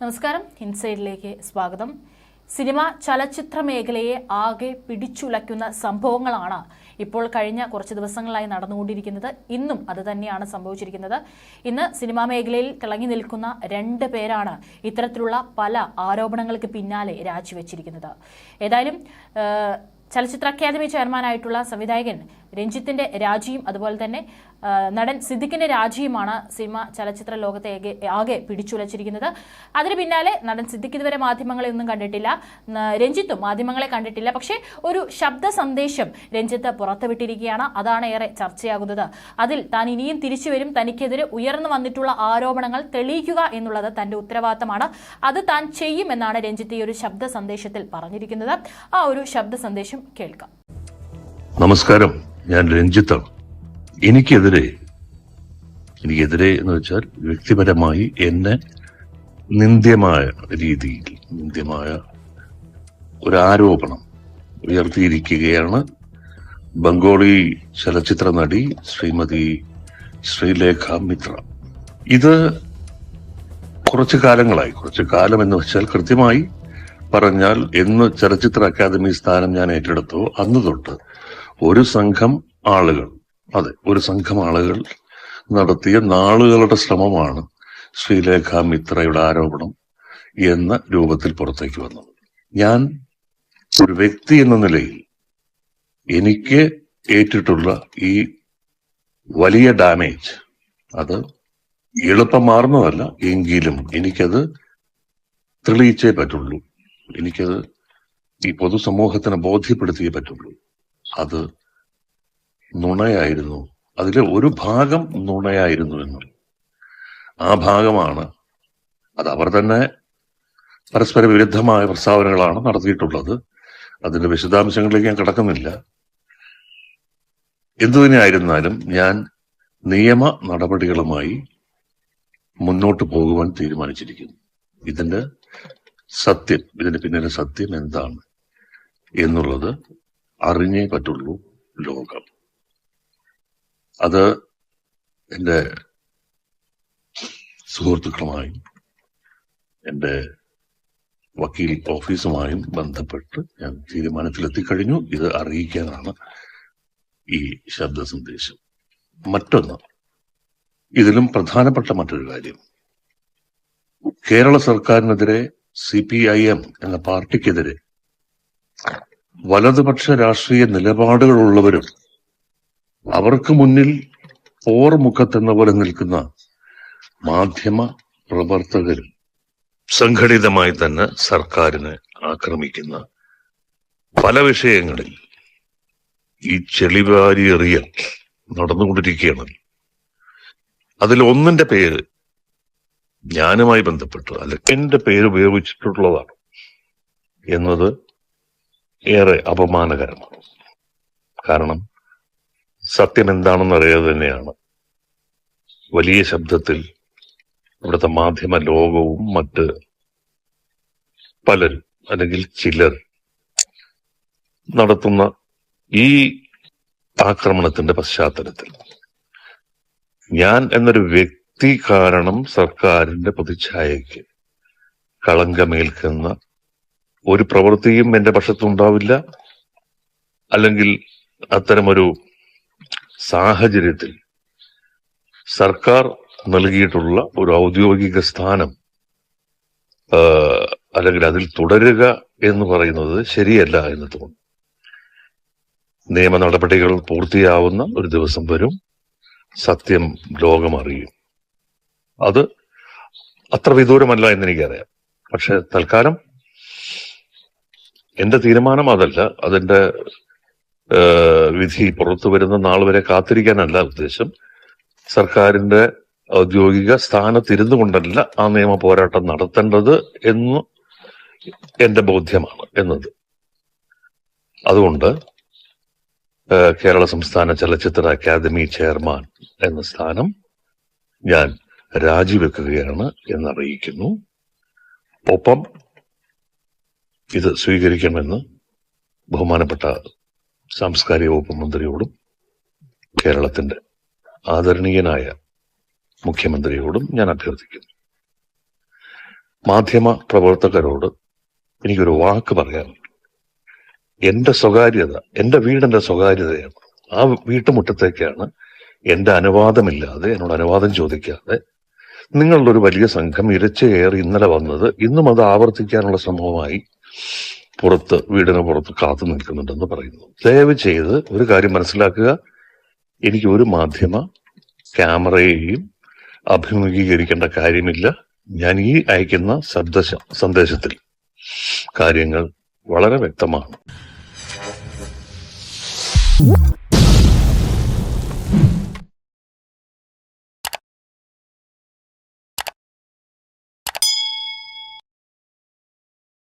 നമസ്കാരം. ഇൻസൈഡിലേക്ക് സ്വാഗതം. സിനിമ ചലച്ചിത്ര മേഖലയെ ആകെ പിടിച്ചുലയ്ക്കുന്ന സംഭവങ്ങളാണ് ഇപ്പോൾ കഴിഞ്ഞ കുറച്ച് ദിവസങ്ങളായി നടന്നുകൊണ്ടിരിക്കുന്നത്. ഇന്നും അത് തന്നെയാണ് സംഭവിച്ചിരിക്കുന്നത്. ഇന്ന് സിനിമാ മേഖലയിൽ തിളങ്ങി നിൽക്കുന്ന രണ്ട് പേരാണ് ഇത്തരത്തിലുള്ള പല ആരോപണങ്ങൾക്ക് പിന്നാലെ രാജിവെച്ചിരിക്കുന്നത്. ഏതായാലും ചലച്ചിത്ര അക്കാദമി ചെയർമാനായിട്ടുള്ള സംവിധായകൻ രഞ്ജിത്തിന്റെ രാജിയും അതുപോലെ തന്നെ നടൻ സിദ്ദിഖിന്റെ രാജിയുമാണ് സിനിമ ചലച്ചിത്ര ലോകത്തെ ആകെ- പിടിച്ചുലച്ചിരിക്കുന്നത്. അതിന് പിന്നാലെ നടൻ സിദ്ദിഖ് ഇതുവരെ മാധ്യമങ്ങളെ ഒന്നും കണ്ടിട്ടില്ല. രഞ്ജിത്തും മാധ്യമങ്ങളെ കണ്ടിട്ടില്ല. പക്ഷേ ഒരു ശബ്ദ സന്ദേശം രഞ്ജിത്ത് പുറത്തുവിട്ടിരിക്കുകയാണ്. അതാണ് ഏറെ ചർച്ചയാകുന്നത്. അതിൽ താൻ ഇനിയും തിരിച്ചു വരും. തനിക്കെതിരെ ഉയർന്നു വന്നിട്ടുള്ള ആരോപണങ്ങൾ തെളിയിക്കുക എന്നുള്ളത് തന്റെ ഉത്തരവാദിത്തമാണ്. അത് താൻ ചെയ്യുമെന്നാണ് രഞ്ജിത്ത് ഈ ഒരു ശബ്ദ സന്ദേശത്തിൽ പറഞ്ഞിരിക്കുന്നത്. ആ ഒരു ശബ്ദ സന്ദേശം കേൾക്കാം. നമസ്കാരം. ഞാൻ രഞ്ജിത്താണ് എനിക്കെതിരെ എനിക്കെതിരെ എന്ന് വെച്ചാൽ വ്യക്തിപരമായി എന്നെ നിന്ദ്യമായ രീതിയിൽ നിന്ദ്യമായ ഒരു ആരോപണം ഉയർത്തിയിരിക്കുകയാണ് ബംഗാളി ചലച്ചിത്ര നടി ശ്രീമതി ശ്രീലേഖ മിത്ര. ഇത് കുറച്ചു കാലങ്ങളായി. കുറച്ചു കാലം എന്ന് വെച്ചാൽ കൃത്യമായി പറഞ്ഞാൽ എന്ന് ചലച്ചിത്ര അക്കാദമി സ്ഥാനം ഞാൻ ഏറ്റെടുത്തു അന്ന് തൊട്ട് ഒരു സംഘം ആളുകൾ. അതെ ഒരു സംഘം ആളുകൾ നടത്തിയ നാളുകളുടെ ശ്രമമാണ് ശ്രീലേഖ മിത്രയുടെ ആരോപണം എന്ന രൂപത്തിൽ പുറത്തേക്ക് വന്നത്. ഞാൻ ഒരു വ്യക്തി എന്ന നിലയിൽ എനിക്ക് ഏറ്റിട്ടുള്ള ഈ വലിയ ഡാമേജ് അത് എളുപ്പം മാറുന്നതല്ല എങ്കിലും എനിക്കത് തെളിയിച്ചേ പറ്റുള്ളൂ. എനിക്കത് ഈ പൊതുസമൂഹത്തിന് ബോധ്യപ്പെടുത്തിയേ പറ്റുള്ളൂ. അത് നുണയായിരുന്നു. അതിലെ ഒരു ഭാഗം നുണയായിരുന്നു എന്ന്. ആ ഭാഗമാണ് അത് അവർ തന്നെ പരസ്പര വിരുദ്ധമായ പ്രസ്താവനകളാണ് നടത്തിയിട്ടുള്ളത്. അതിന്റെ വിശദാംശങ്ങളിലേക്ക് ഞാൻ കിടക്കുന്നില്ല. എന്തു ഞാൻ നിയമ നടപടികളുമായി മുന്നോട്ട് പോകുവാൻ തീരുമാനിച്ചിരിക്കുന്നു. ഇതിന്റെ സത്യം ഇതിന്റെ പിന്നിലെ സത്യം എന്താണ് എന്നുള്ളത് അറിഞ്ഞേ പറ്റുള്ളൂ ലോകം. അത് എന്റെ സുഹൃത്തുക്കളുമായും എന്റെ വക്കീൽ ഓഫീസുമായും ബന്ധപ്പെട്ട് ഞാൻ തീരുമാനത്തിലെത്തിക്കഴിഞ്ഞു. ഇത് അറിയിക്കാനാണ് ഈ ശബ്ദ സന്ദേശം. മറ്റൊന്ന് ഇതിലും പ്രധാനപ്പെട്ട മറ്റൊരു കാര്യം. കേരള സർക്കാരിനെതിരെ സി പി ഐ എം എന്ന പാർട്ടിക്കെതിരെ വലതുപക്ഷ രാഷ്ട്രീയ നിലപാടുകളുള്ളവരും അവർക്ക് മുന്നിൽ പോർമുഖത്തെന്ന പോലെ നിൽക്കുന്ന മാധ്യമ പ്രവർത്തകരും സംഘടിതമായി തന്നെ സർക്കാരിനെ ആക്രമിക്കുന്ന പല വിഷയങ്ങളിൽ ഈ ചെളിവാരി എറിയൽ നടന്നുകൊണ്ടിരിക്കുകയാണ്. അതിൽ ഒന്നിന്റെ പേര് ഞാനുമായി ബന്ധപ്പെട്ട് അല്ല എന്റെ പേര് ഉപയോഗിച്ചിട്ടുള്ളതാണ് എന്നത് ഏറെ അപമാനകരമാണ്. കാരണം സത്യം എന്താണെന്ന് അറിയാതെ തന്നെയാണ്. വലിയ ശബ്ദത്തിൽ ഇവിടുത്തെ മാധ്യമ ലോകവും മറ്റ് പലരും അല്ലെങ്കിൽ ചിലർ നടത്തുന്ന ഈ ആക്രമണത്തിന്റെ പശ്ചാത്തലത്തിൽ. ഞാൻ എന്നൊരു വ്യക്തി കാരണം സർക്കാരിന്റെ പ്രതിച്ഛായയ്ക്ക് കളങ്കമേൽക്കുന്ന ഒരു പ്രവൃത്തിയും എന്റെ പക്ഷത്തുണ്ടാവില്ല. അല്ലെങ്കിൽ അത്തരമൊരു സാഹചര്യത്തിൽ സർക്കാർ നൽകിയിട്ടുള്ള ഒരു ഔദ്യോഗിക സ്ഥാനം അല്ലെങ്കിൽ അതിൽ തുടരുക എന്ന് പറയുന്നത് ശരിയല്ല എന്ന് തോന്നുന്നു. നിയമ നടപടികൾ പൂർത്തിയാവുന്ന ഒരു ദിവസം വരും സത്യം ലോകം അറിയും. അത് അത്ര വിദൂരമല്ല എന്ന് എനിക്കറിയാം. പക്ഷെ തൽക്കാലം എന്റെ തീരുമാനം അതല്ല. അതിന്റെ വിധി പുറത്തു വരുന്ന നാൾ വരെ കാത്തിരിക്കാനല്ല ഉദ്ദേശം. സർക്കാരിന്റെ ഔദ്യോഗിക സ്ഥാനത്തിരുന്നു കൊണ്ടല്ല ആ നിയമ പോരാട്ടം നടത്തേണ്ടത് എന്ന് എന്റെ ബോധ്യമാണ് എന്നത്. അതുകൊണ്ട് കേരള സംസ്ഥാന ചലച്ചിത്ര അക്കാദമി ചെയർമാൻ എന്ന സ്ഥാനം ഞാൻ രാജിവെക്കുകയാണ് എന്നറിയിക്കുന്നു. ഒപ്പം ഇത് സ്വീകരിക്കണമെന്ന് ബഹുമാനപ്പെട്ട സാംസ്കാരിക വകുപ്പ് മന്ത്രിയോടും കേരളത്തിന്റെ ആദരണീയനായ മുഖ്യമന്ത്രിയോടും ഞാൻ അഭ്യർത്ഥിക്കുന്നു. മാധ്യമ പ്രവർത്തകരോട് എനിക്കൊരു വാക്ക് പറയാനുണ്ട്. എന്റെ സ്വകാര്യത എന്റെ വീടിന്റെ സ്വകാര്യതയാണ്. ആ വീട്ടുമുറ്റത്തേക്കാണ് എന്റെ അനുവാദമില്ലാതെ എന്നോട് അനുവാദം ചോദിക്കാതെ നിങ്ങളുടെ ഒരു വലിയ സംഘം ഇരച്ചു കയറി ഇന്നലെ വന്നത്. ഇന്നും അത് ആവർത്തിക്കാനുള്ള ശ്രമവുമായി പുറത്ത് വീടിന് പുറത്ത് കാത്തു നിൽക്കുന്നുണ്ടെന്ന് പറയുന്നു. ദയവ് ചെയ്ത് ഒരു കാര്യം മനസ്സിലാക്കുക. എനിക്ക് ഒരു മാധ്യമ ക്യാമറയെയും അഭിമുഖീകരിക്കേണ്ട കാര്യമില്ല. ഞാൻ ഈ അയക്കുന്ന ശബ്ദ സന്ദേശത്തിൽ കാര്യങ്ങൾ വളരെ വ്യക്തമാണ്.